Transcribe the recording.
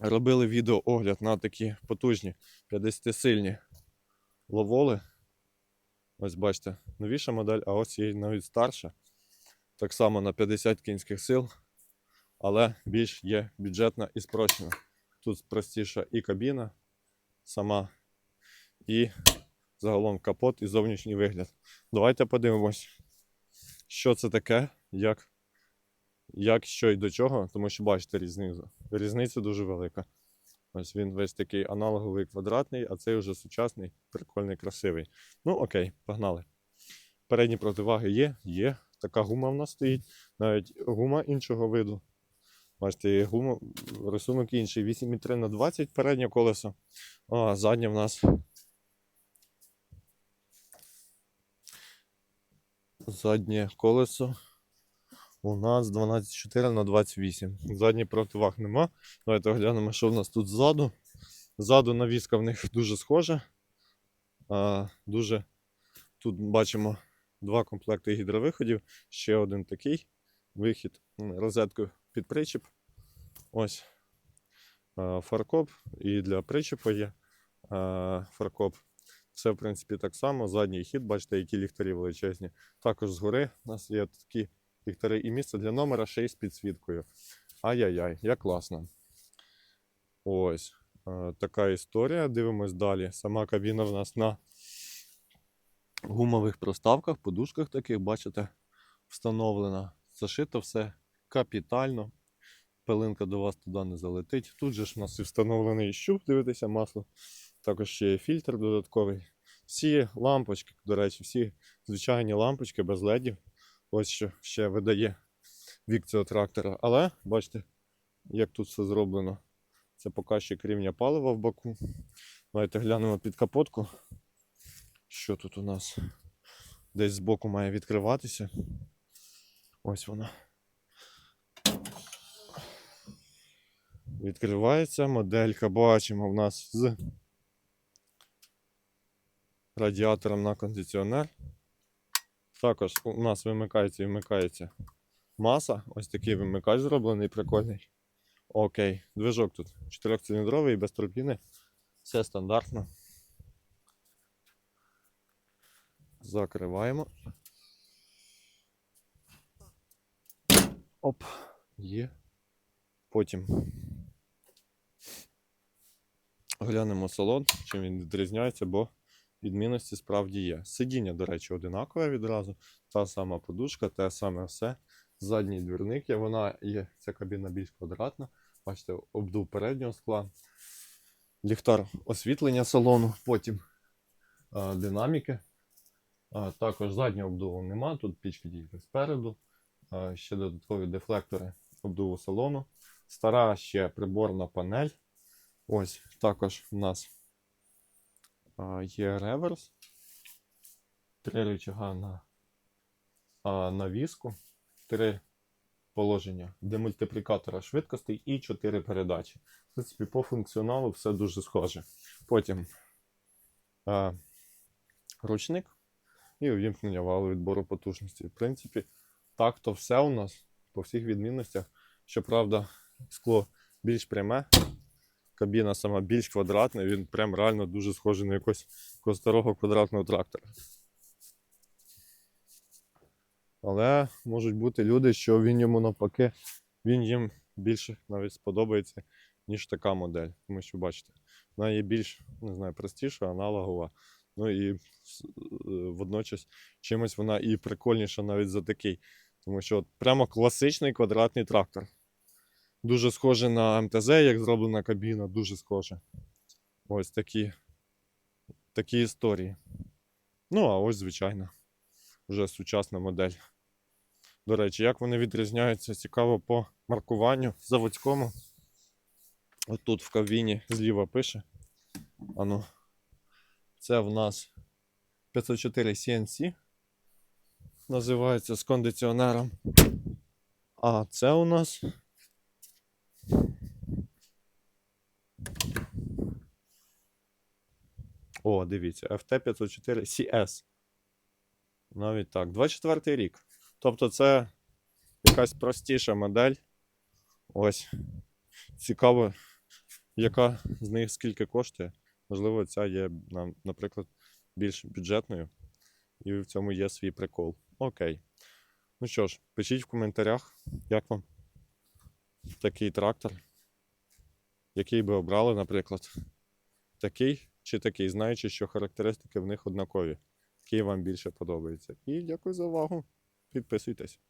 робили відеоогляд на такі потужні 50-сильні ловоли. Ось бачите, новіша модель, а ось є навіть старша. Так само на 50 кінських сил, але більш є бюджетна і спрощена. Тут простіша і кабіна сама, і загалом капот і зовнішній вигляд. Давайте подивимось, що це таке, як, як що і до чого, тому що бачите різницю. Різниця дуже велика. Ось він весь такий аналоговий квадратний, а цей вже сучасний, прикольний, красивий. Ну, окей, погнали. Передні противаги є, є. Така гума в нас стоїть. Навіть гума іншого виду. Бачите, гума, рисунок інший. 8,3 на 20 переднє колесо. А заднє в нас. Заднє колесо у нас 12,4 на 28. Задній противаг нема. Давайте оглянемо, що в нас тут ззаду. Ззаду навіска в них дуже схожа. А, дуже тут бачимо два комплекти гідровиходів, ще один такий вихід, розетку під причіп. Ось фаркоп і для причіпу є фаркоп. Все, в принципі, так само. Задній хід, бачите, які ліхтарі величезні. Також згори у нас є такі ліхтари і місце для номера ще й з підсвіткою. Ай-яй-яй, як класно. Ось е, така історія. Дивимось далі. Сама кабіна в нас на гумових проставках, подушках таких, бачите, встановлена. Зашито все капітально. Пилинка до вас туди не залетить. Тут же ж у нас і встановлений щуп, дивитися масло. Також ще є фільтр додатковий. Всі лампочки, до речі, всі звичайні лампочки без ледів. Ось що ще видає вік цього трактора. Але бачите, як тут все зроблено. Це показчик рівня палива в боку. Давайте глянемо під капотку. Що тут у нас? Десь збоку має відкриватися. Ось вона. Відкривається моделька. Бачимо в нас з радіатором на кондиціонер. Також у нас вимикається і вмикається маса. Ось такий вимикач зроблений, прикольний. Окей, движок тут 4-циліндровий, без турбіни. Все стандартно. Закриваємо. Оп, є. Потім глянемо салон, чим він відрізняється, бо відмінності справді є. Сидіння, до речі, одинакове відразу. Та сама подушка, те саме все. Задній двірник є, вона є, ця кабіна більш квадратна. Бачите, обдув переднього скла. Ліхтар освітлення салону, потім а, динаміки. А, також заднього обдуву нема, тут пічки тільки спереду. А, ще додаткові дефлектори обдуву салону. Стара ще приборна панель. Ось також у нас є реверс. Три рычага на а, навіску, три положення демультиплікатора швидкостей і чотири передачі. В принципі, по функціоналу все дуже схоже. Потім а, ручник і увімкнення валу відбору потужності. В принципі, так то все у нас по всіх відмінностях. Щоправда, скло більш пряме, кабіна сама більш квадратна, він прям реально дуже схожий на якогось, старого квадратного трактора. Але можуть бути люди, що він йому навпаки, він їм більше навіть сподобається, ніж така модель. Тому що бачите, вона є більш не знаю, простіша, аналогова. Ну і е, водночас чимось вона і прикольніша навіть за такий. Тому що от прямо класичний квадратний трактор. Дуже схоже на МТЗ, як зроблена кабіна, дуже схоже. Ось такі, такі історії. Ну, а ось, звичайно, вже сучасна модель. До речі, як вони відрізняються, цікаво по маркуванню заводському. От тут в кабіні зліва пише. Ану, це в нас 504 CNC. Називається з кондиціонером. А це у нас. О, дивіться, FT504 CS. Навіть так. 24 рік. Тобто це якась простіша модель. Ось. Цікаво. яка з них скільки коштує. Можливо, ця є, наприклад, більш бюджетною, і в цьому є свій прикол. Окей. Ну що ж, пишіть в коментарях, як вам такий трактор, який би обрали, наприклад, такий чи такий, знаючи, що характеристики в них однакові, який вам більше подобається. І дякую за увагу. Підписуйтесь.